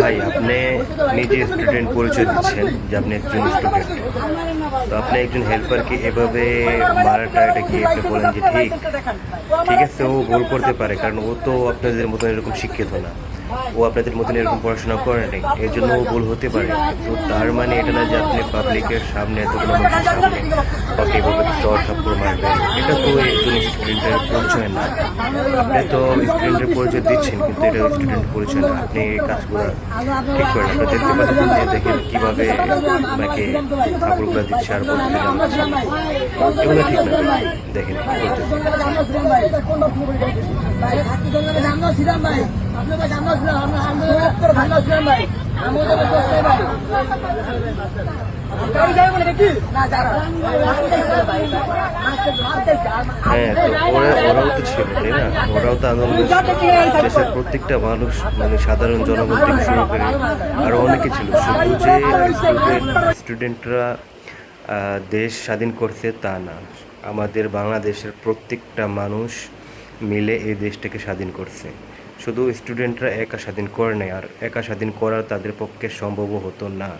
ভাই, আপনি নিজে স্টুডেন্ট পরিচয় দিচ্ছেন যে আপনি একজন স্টুডেন্ট তো আপনি একজন হেল্পারকে এভাবে মারাটা এটা কি আপনি বলেন যে, ঠিক ঠিক আছে, ও ভুল করতে পারে, কারণ ও তো আপনাদের মতো এরকম শিক্ষিত না। ও আপনাদের মতন এরকম পড়াশোনা করে নাই। এর জন্য ও ভুল হতে পারে। তো তার মানে এটা না যে আপনি পাবলিকের সামনে এতগুলো মানুষের সামনে ওকে এভাবে চর থাপ্পড় মারবেন, এটা তো একজন স্টুডেন্টের পরিচয় না। আপনি তো স্টুডেন্টের পরিচয় দিচ্ছেন, কিন্তু এটা স্টুডেন্ট পরিচয় না। আপনি এই কাজগুলো ঠিক করেন। আপনি দেখতে পাচ্ছেন যে দেখেন কীভাবে আপনাকে থাপ্পড়গুলো দিচ্ছে আর বলতে এগুলো ঠিক না। দেখেন কি হ্যাঁ তো ওরা ওরাও তো ছিল তাই না? ওরাও তো আন্দোলন দেশের প্রত্যেকটা মানুষ মানে সাধারণ জনগণ থেকে শুরু করে আরও অনেকে ছিল। শুধু যে স্টুডেন্টরা দেশ স্বাধীন করছে তা না। আমাদের বাংলাদেশের প্রত্যেকটা মানুষ মিলে এই দেশটাকে স্বাধীন করছে। শুধু স্টুডেন্টরা একা স্বাধীন করে নেয় আর একা স্বাধীন করা তাদের পক্ষে সম্ভবও হতো না।